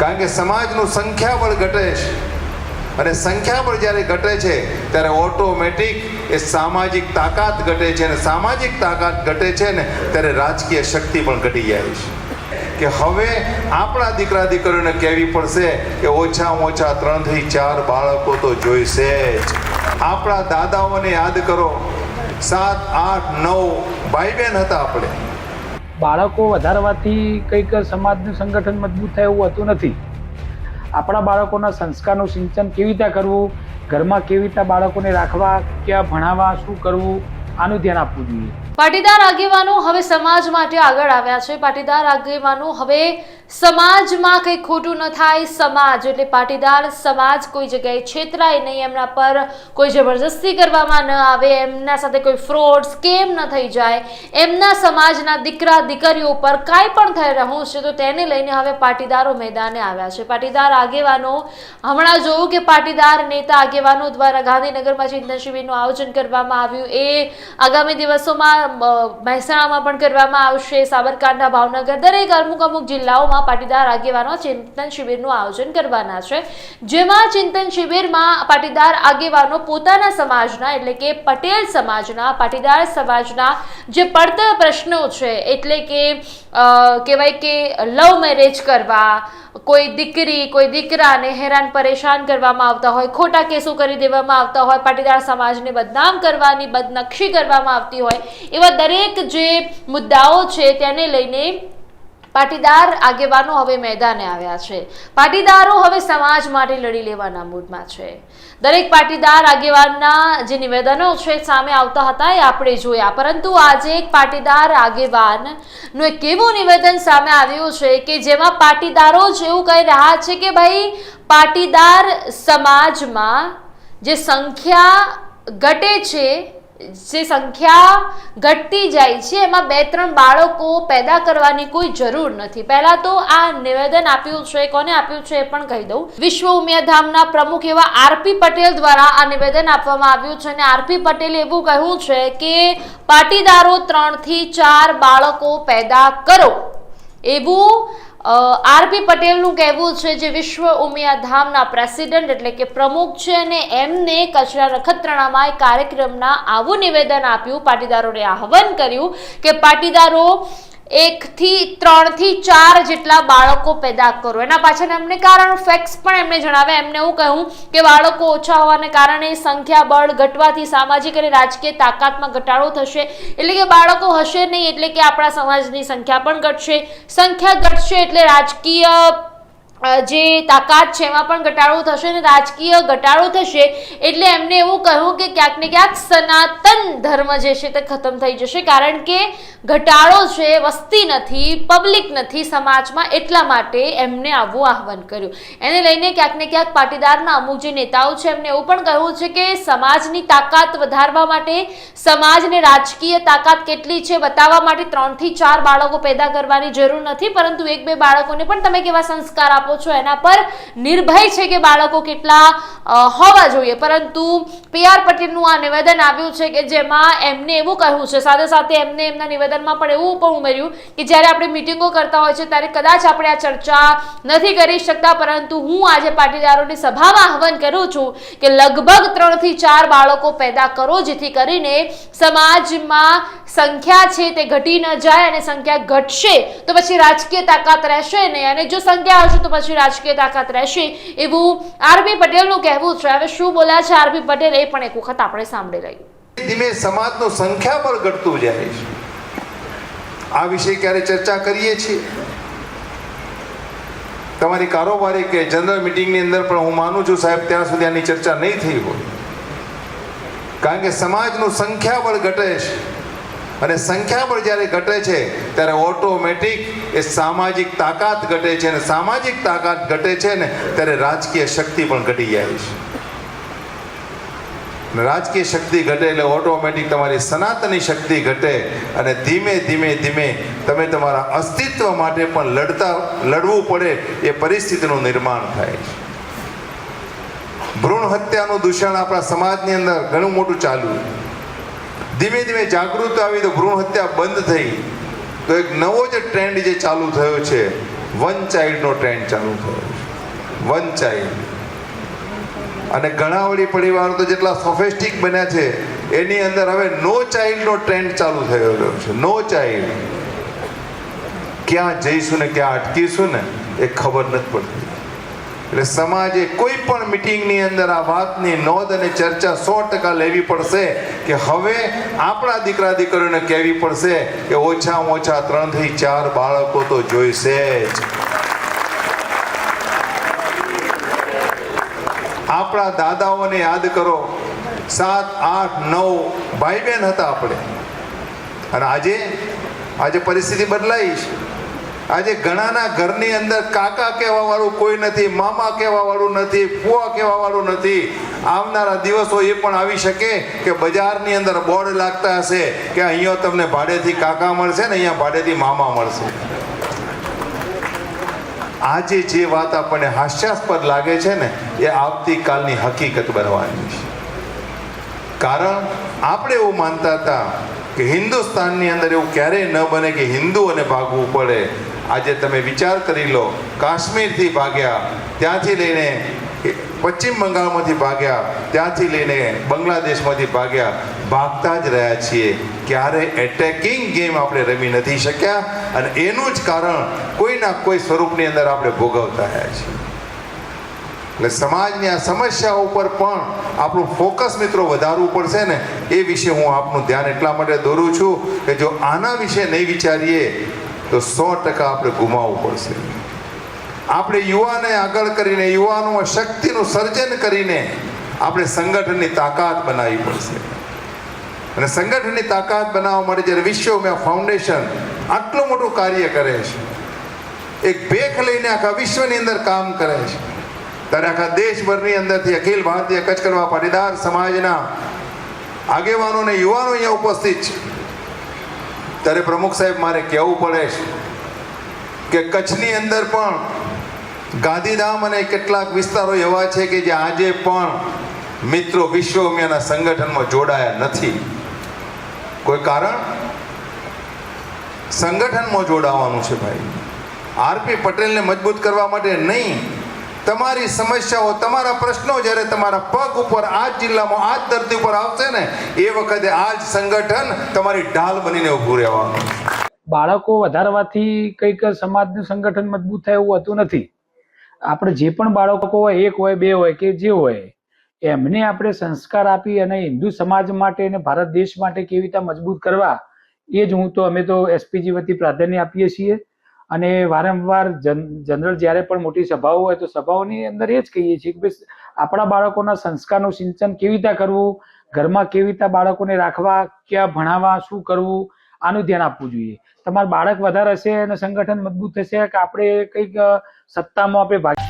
કારણ કે સમાજનું સંખ્યાબળ ઘટે છે. અને સંખ્યાબળ જ્યારે ઘટે છે, ત્યારે ઓટોમેટિક એ સામાજિક તાકાત ઘટે છે. અને સામાજિક તાકાત ઘટે છે ને, ત્યારે રાજકીય શક્તિ પણ ઘટી જાય છે. કે હવે આપણા દીકરા દીકરીઓને કહેવી પડશે કે ઓછામાં ઓછા ત્રણથી ચાર બાળકો તો જોઈશે જ. આપણા દાદાઓને યાદ કરો, સાત, આઠ, નવ ભાઈ બહેન હતા આપણે. બાળકો વધારવાથી કંઈક સમાજનું સંગઠન મજબૂત થાય એવું હોતું નથી. આપણા બાળકોના સંસ્કારનું સિંચન કેવી રીતે કરવું, ઘરમાં કેવી રીતે બાળકોને રાખવા, ક્યાં ભણાવવા, શું કરવું, આનું ધ્યાન આપવું જોઈએ. પાટીદાર આગેવાનો હવે સમાજ માટે આગળ આવ્યા છે. પાટીદાર આગેવાનો હવે સમાજમાં કંઈ ખોટું ન થાય, સમાજ એટલે પાટીદાર, સમાજ કોઈ જગ્યાએ છેતરાય નહીં, એમના પર કોઈ જબરજસ્તી કરવામાં ન આવે, એમના સાથે કોઈ ફ્રોડ સ્કેમ ન થઈ જાય, એમના સમાજના દીકરા, દીકરીઓ પર કાંઈ પણ થઈ રહ્યું છે, તો તેને લઈને હવે પાટીદારો મેદાને આવ્યા છે. પાટીદાર આગેવાનો, હમણાં જોયું કે પાટીદાર નેતા આગેવાનો દ્વારા ગાંધીનગરમાં ચિંતન શિબિરનું આયોજન કરવામાં આવ્યું, એ આગામી દિવસોમાં મહેસાણામાં પણ કરવામાં આવશે, સાબરકાંઠા, ભાવનગર, દરેક અમુક અમુક જિલ્લાઓમાં પાટીદાર આગેવાનો ચિંતન શિબિરનું આયોજન કરવાના છે. જેમાં ચિંતન શિબિરમાં પાટીદાર આગેવાનો પોતાના સમાજના એટલે કે પટેલ સમાજના, પાટીદાર સમાજના જે પડતર પ્રશ્નો છે, એટલે કે કહેવાય કે લવ મેરેજ કરવા, કોઈ દીકરી, કોઈ દીકરાને હેરાન પરેશાન કરવામાં આવતા હોય, ખોટા કેસો કરી દેવામાં આવતા હોય, પાટીદાર સમાજને બદનામ કરવાની, બદનક્ષી કરવામાં આવતી હોય, એવા દરેક જે મુદ્દાઓ છે, તેને લઈને પાટીદાર આગેવાનો હવે મેદાને આવ્યા છે. પાટીદારો હવે સમાજ માટે લડી લેવાના મૂડમાં છે. દરેક પાટીદાર આગેવાનના જે નિવેદનો છે સામે આવતા હતા એ આપણે જોયા. પરંતુ આજે એક પાટીદાર આગેવાનનું એક એવું નિવેદન સામે આવ્યું છે કે જેમાં પાટીદારો જ એવું કહી રહ્યા છે કે ભાઈ, પાટીદાર સમાજમાં જે સંખ્યા ઘટે છે જે સંખ્યા ઘટતી જાય છે, એમાં બે ત્રણ બાળકો પેદા કરવાની કોઈ જરૂર નથી. પહેલા તો આ નિવેદન આપ્યું છે, કોને આપ્યું છે એ પણ કહી દઉં. વિશ્વ ઉમિયાધામના પ્રમુખ એવા આરપી પટેલ દ્વારા આ નિવેદન આપવામાં આવ્યું છે અને આરપી પટેલે એવું કહ્યું છે કે પાટીદારો ત્રણથી ચાર બાળકો પેદા કરો. એવું આરપી પટેલનું કહેવું છે જે વિશ્વ ઉમિયા ધામના પ્રેસિડેન્ટ એટલે કે પ્રમુખ છે અને એમને કચરા નખત્રાણામાં કાર્યક્રમના આવું નિવેદન આપ્યું. પાટીદારોને આહવાન કર્યું કે પાટીદારો એકથી ત્રણથી ચાર જેટલા બાળકો પેદા કરો. એના પાછળ એમને કારણ ફેક્ટ્સ પણ એમને જણાવ્યા. એમને એવું કહ્યું કે બાળકો ઓછા હોવાને કારણે સંખ્યા બળ ઘટવાથી સામાજિક અને રાજકીય તાકાતમાં ઘટાડો થશે. એટલે કે બાળકો હશે નહીં, એટલે કે આપણા સમાજની સંખ્યા પણ ઘટશે. સંખ્યા ઘટશે એટલે રાજકીય જે તાકાત છે એમાં પણ ઘટાડો થશે અને રાજકીય ઘટાડો થશે, એટલે એમને એવું કહ્યું કે ક્યાંક ને ક્યાંક સનાતન ધર્મ જે છે તે ખતમ થઈ જશે, કારણ કે ઘટાડો છે, વસ્તી નથી, પબ્લિક નથી સમાજમાં એટલા માટે એમને આવું આહવાન કર્યું. એને લઈને ક્યાંક ને ક્યાંક પાટીદારના અમુક જે નેતાઓ છે એમને એવું પણ કહ્યું છે કે સમાજની તાકાત વધારવા માટે, સમાજને રાજકીય તાકાત કેટલી છે બતાવવા માટે ત્રણથી ચાર બાળકો પેદા કરવાની જરૂર નથી, પરંતુ એક બે બાળકોને પણ તમે કેવા સંસ્કાર આપો છો એના પર નિર્ભય છે કે બાળકો કેટલા હોવા જોઈએ. પરંતુ પી આર પટેલનું આ નિવેદન આવ્યું છે કે જેમાં એમને એવું કહ્યું છે, સાથે સાથે એમને એમના નિવેદનમાં પણ એવું પણ ઉમેર્યું કે જ્યારે આપણે મિટિંગો કરતા હોય છે ત્યારે કદાચ આપણે આ ચર્ચા નથી કરી શકતા. પરંતુ હું આજે પાટીદારોની સભામાં આહવાન કરું છું કે લગભગ ત્રણથી ચાર બાળકો પેદા કરો, જેથી કરીને સમાજમાં સંખ્યા છે તે ઘટી ન જાય અને સંખ્યા ઘટશે તો પછી રાજકીય તાકાત રહેશે નહીં. અને જો સંખ્યા હશે તો પછી રાજકીય તાકાત રહેશે એવું આરબી પટેલનું કહેવું છે. હવે શું બોલ્યા છે આરબી પટેલ એ પણ એક વખત આપણે સાંભળી લઈએ. ધીમે સમાજનું સંખ્યાબળ ઘટતું જાય છે. આ વિશે ક્યારે ચર્ચા કરીએ છીએ? તમારી કારોબારી કે જનરલ મિટિંગની અંદર પણ હું માનું છું સાહેબ, ત્યાં સુધી આની ચર્ચા નહીં થઈ હોય. કારણ કે સમાજનું સંખ્યાબળ ઘટે છે. અને સંખ્યાબળ જ્યારે ઘટે છે, ત્યારે ઓટોમેટિક એ સામાજિક તાકાત ઘટે છે અને સામાજિક તાકાત ઘટે છે ને, ત્યારે રાજકીય શક્તિ પણ ઘટી જાય છે. રાજકીય શક્તિ ઘટે એટલે ઓટોમેટિક તમારી સનાતની શક્તિ ઘટે અને ધીમે ધીમે ધીમે તમે તમારા અસ્તિત્વ માટે પણ લડતા, લડવું પડે એ પરિસ્થિતિનું નિર્માણ થાય છે. ભ્રૂણ હત્યાનું દૂષણ આપણા સમાજની અંદર ઘણું મોટું ચાલ્યું ધીમે ધીમે જાગૃત આવી તો ભ્રૂણ હત્યા બંધ થઈ. તો એક નવો જે ટ્રેન્ડ જે ચાલુ થયો છે વન ચાઇલ્ડનો ટ્રેન્ડ ચાલુ થયો છે. વન ચાઇલ્ડ અને ઘણા વળી પરિવારો તો જેટલા સોફેસ્ટિક બન્યા છે, એની અંદર હવે નો ચાઇલ્ડનો ટ્રેન્ડ ચાલુ થયો રહ્યો છે. નો ચાઇલ્ડ ક્યાં જઈશું ને ક્યાં અટકીશું ને, એ ખબર નથી પડતી. એટલે સમાજે કોઈ પણ મિટિંગની અંદર આ વાતની નોંધ અને ચર્ચા સો ટકા લેવી પડશે કે હવે આપણા દીકરા દીકરીઓને કહેવી પડશે કે ઓછામાં ઓછા ત્રણથી ચાર બાળકો તો જોઈશે જ. આપણા દાદાઓને યાદ કરો, સાત, આઠ, નવ ભાઈ બહેન હતા આપણે. અને આજે આજે પરિસ્થિતિ બદલાઈ છે. આજે ઘણાના ઘરની અંદર કાકા કહેવા વાળું કોઈ નથી, મામા કહેવા વાળું નથી, ફુવા કહેવા વાળું નથી. આવનારા દિવસો એ પણ આવી શકે કે બજારની અંદર બોર્ડ લાગતા હશે કે અહીંયા તમને ભાડેથી કાકા મળશે ને અહીંયા ભાડેથી મામા મળશે. આજે જે વાત આપણને હાસ્યાસ્પદ લાગે છે ને, એ આવતીકાલની હકીકત બનવાની છે. કારણ આપણે એવું માનતા હતા કે હિન્દુસ્તાનની અંદર એવું ક્યારેય ન બને કે હિન્દુઓને ભાગવું પડે. આજે તમે વિચાર કરી લો, કાશ્મીરથી ભાગ્યા, ત્યાંથી લઈને પશ્ચિમ બંગાળમાંથી ભાગ્યા, ત્યાંથી લઈને બાંગ્લાદેશમાંથી ભાગ્યા, ભાગતા જ રહ્યા છીએ. ક્યારે એટેકિંગ ગેમ આપણે રમી નથી શક્યા અને એનું જ કારણ કોઈના કોઈ સ્વરૂપની અંદર આપણે ભોગવતા રહ્યા છીએ. એટલે સમાજની આ સમસ્યાઓ ઉપર પણ આપણું ફોકસ મિત્રો વધારવું પડશે ને, એ વિશે હું આપનું ધ્યાન એટલા માટે દોરું છું કે જો આના વિશે નહીં વિચારીએ તો સો ટકા આપણે ગુમાવવું પડશે. આપણે યુવાને આગળ કરીને યુવાનોમાં શક્તિનું સર્જન કરીને આપણે સંગઠનની તાકાત બનાવવી પડશે. અને સંગઠનની તાકાત બનાવવા માટે જ્યારે વિશ્વ ફાઉન્ડેશન આટલું મોટું કાર્ય કરે છે, એક ભેખ લઈને આખા વિશ્વની અંદર કામ કરે છે. ત્યારે આખા દેશભરની અંદરથી અખિલ ભારતીય કચ્છ કરવા પાટીદાર સમાજના આગેવાનો અને યુવાનો અહીંયા ઉપસ્થિત છે. ત્યારે પ્રમુખ સાહેબ મારે કહેવું પડે છે કે કચ્છની અંદર પણ ગાંધીધામ અને કેટલાક વિસ્તારો એવા છે કે જે આજે પણ મિત્રો વિશ્વમિયાના સંગઠનમાં જોડાયા નથી. કોઈ કારણ? સંગઠનમાં જોડાવાનું છે ભાઈ. આરપી પટેલને મજબૂત કરવા માટે નહીં. તમારી સમસ્યાઓ, તમારા પ્રશ્નો જ્યારે તમારા પગ ઉપર આ જિલ્લામાં આ જ ધરતી ઉપર આવશે ને, એ વખતે આ જ સંગઠન તમારી ઢાલ બનીને ઊભું રહેવાનું. બાળકો વધારવાથી કંઈક સમાજનું સંગઠન મજબૂત થાય એવું હોતું નથી. આપણે જે પણ બાળકો હોય, એક હોય, બે હોય કે જે હોય, એમને આપણે સંસ્કાર આપી અને હિન્દુ સમાજ માટે અને ભારત દેશ માટે કેવી રીતે મજબૂત કરવા, એ જ હું તો, અમે તો એસપીજી વતી પ્રાધાન્ય આપીએ છીએ. અને વારંવાર જનરલ જ્યારે પણ મોટી સભાઓ હોય તો સભાઓની અંદર એ જ કહીએ છીએ કે ભાઈ આપણા બાળકોના સંસ્કારનું સિંચન કેવી રીતે કરવું, ઘરમાં કેવી રીતે બાળકોને રાખવા, ક્યાં ભણાવવા, શું કરવું, આનું ધ્યાન આપવું જોઈએ. તમારું બાળક વધારે હશે અને સંગઠન મજબૂત થશે કે આપણે કંઈક સત્તામાં આપણે ભાગ